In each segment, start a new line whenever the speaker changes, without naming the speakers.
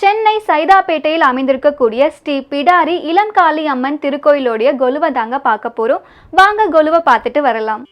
சென்னை சைதாப்பேட்டையில் அமைந்திருக்கக்கூடிய ஸ்ரீ பிடாரி இளங்காளி அம்மன் திருக்கோயிலோடைய கொலுவை தாங்க பார்க்க போறோம். வாங்க கொலுவை பார்த்துட்டு வரலாம்.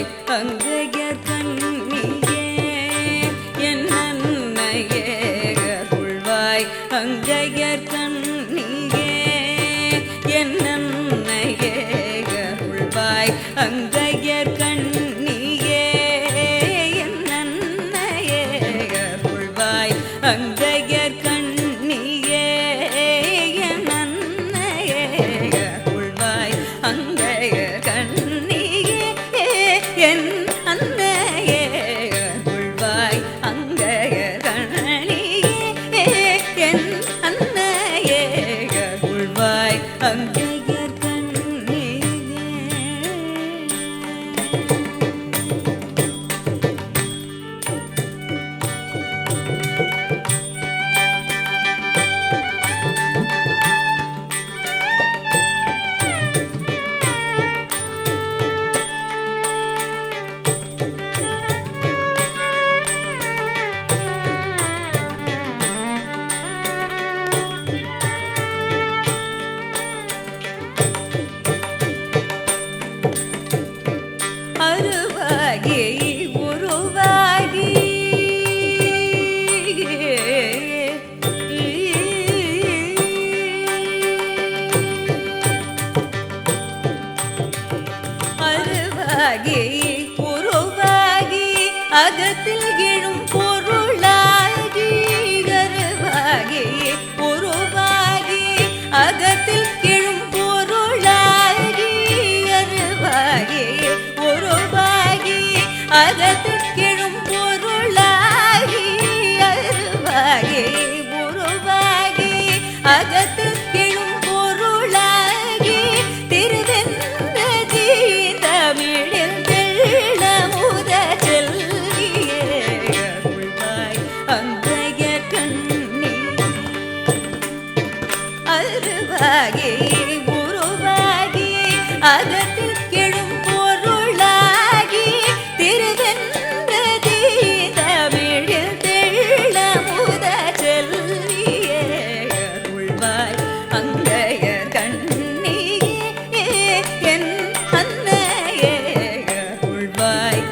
உள்வாய் அங்கையர் கண்ணியே என் அன்னையே உள்வாய் அங்கையர் கண்ணியே என் அன்னையே உள்வாய் அங்கையர் அருவாகி உருவாகி அகத்தில் எழும் பொருளாகி அருவாகி உருவாகி அகத்தில் எழும் பொருளாகி அருவாகி உருவாகி அகத்தில் எழும் அருவாகி உருவாகி அகத்தில் பொருளாகி திருவென்ற தமிழில் தெள்ள முத செல்வியே உள்வாய் அங்கைய கண்ணியே என் அன்னையே உள்வாய்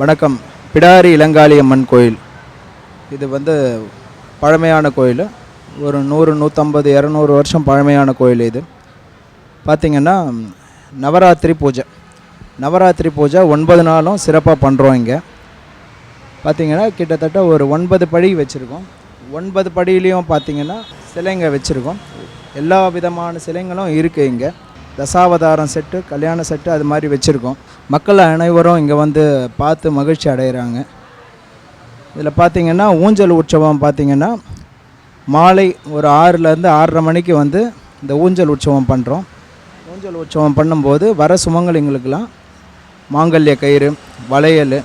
வணக்கம். பிடாரி இளங்காளி அம்மன் கோயில். இது வந்து பழமையான கோயில். ஒரு நூறு நூற்றம்பது இரநூறு வருஷம் பழமையான கோயில் இது. பார்த்திங்கன்னா நவராத்திரி பூஜை. நவராத்திரி பூஜை ஒன்பது நாளும் சிறப்பாக பண்ணுறோம் இங்கே. பார்த்திங்கன்னா கிட்டத்தட்ட ஒரு ஒன்பது படி வச்சுருக்கோம். ஒன்பது படியிலையும் பார்த்திங்கன்னா சிலைங்க வச்சுருக்கோம். எல்லா விதமான சிலைங்களும் இருக்குது இங்கே. தசாவதாரம் செட்டு கல்யாண செட்டு அது மாதிரி வச்சுருக்கோம். மக்கள் அனைவரும் இங்கே வந்து பார்த்து மகிழ்ச்சி அடைகிறாங்க இதில் பார்த்திங்கன்னா ஊஞ்சல் உற்சவம் பார்த்திங்கன்னா மாலை ஒரு ஆறுலேருந்து ஆறரை மணிக்கு வந்து இந்த ஊஞ்சல் உற்சவம் பண்ணுறோம் ஊஞ்சல் உற்சவம் பண்ணும்போது வர சுமங்கலிங்களுக்கெல்லாம் மாங்கல்ய கயிறு வளையல்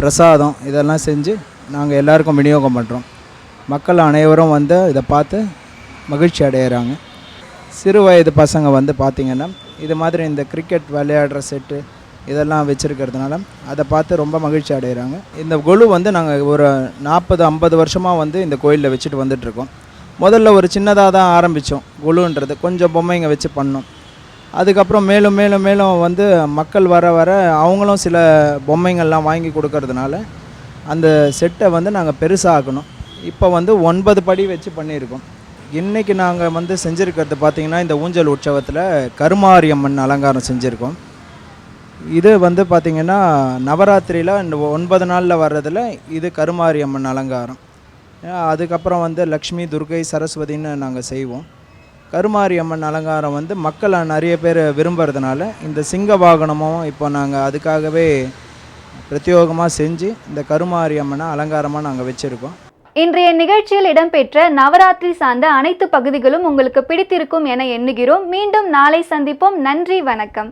பிரசாதம் இதெல்லாம் செஞ்சு நாங்கள் எல்லாருக்கும் விநியோகம் பண்ணுறோம் மக்கள் அனைவரும் வந்து இதை பார்த்து மகிழ்ச்சி அடைகிறாங்க சிறு வயது பசங்க வந்து பார்த்திங்கன்னா இது மாதிரி இந்த கிரிக்கெட் விளையாடுற செட்டு இதெல்லாம் வச்சுருக்கிறதுனால அதை பார்த்து ரொம்ப மகிழ்ச்சி அடைகிறாங்க. இந்த கொலு வந்து நாங்கள் ஒரு நாற்பது ஐம்பது வருஷமாக வந்து இந்த கோயிலில் வச்சுட்டு வந்துட்டுருக்கோம். முதல்ல ஒரு சின்னதாக தான் ஆரம்பித்தோம் கொலுன்றது கொஞ்சம் பொம்மைங்க வச்சு பண்ணோம். அதுக்கப்புறம் மேலும் மேலும் மேலும் வந்து மக்கள் வர வர அவங்களும் சில பொம்மைங்கள்லாம் வாங்கி கொடுக்கறதுனால அந்த செட்டை வந்து நாங்கள் பெருசாக்கணும். இப்போ வந்து ஒன்பது படி வச்சு பண்ணியிருக்கோம். இன்றைக்கி நாங்கள் வந்து செஞ்சுருக்கிறது பார்த்திங்கன்னா இந்த ஊஞ்சல் உற்சவத்தில் கருமாரியம்மன் அலங்காரம் செஞ்சுருக்கோம். இது வந்து பார்த்திங்கன்னா நவராத்திரியில் இந்த ஒன்பது நாளில் வர்றதில் இது கருமாரியம்மன் அலங்காரம். அதுக்கப்புறம் வந்து லக்ஷ்மி துர்கை சரஸ்வதின்னு நாங்கள் செய்வோம். கருமாரியம்மன் அலங்காரம் வந்து மக்கள் நிறைய பேர் விரும்புறதுனால இந்த சிங்க வாகனமும் இப்போ நாங்கள் அதுக்காகவே பிரத்யோகமாக செஞ்சு இந்த கருமாரியம்மனை அலங்காரமாக நாங்கள் வச்சுருக்கோம்.
இன்றைய நிகழ்ச்சியில் இடம்பெற்ற நவராத்திரி சார்ந்த அனைத்து பகுதிகளும் உங்களுக்கு பிடித்திருக்கும் என எண்ணுகிறோம். மீண்டும் நாளை சந்திப்போம். நன்றி வணக்கம்.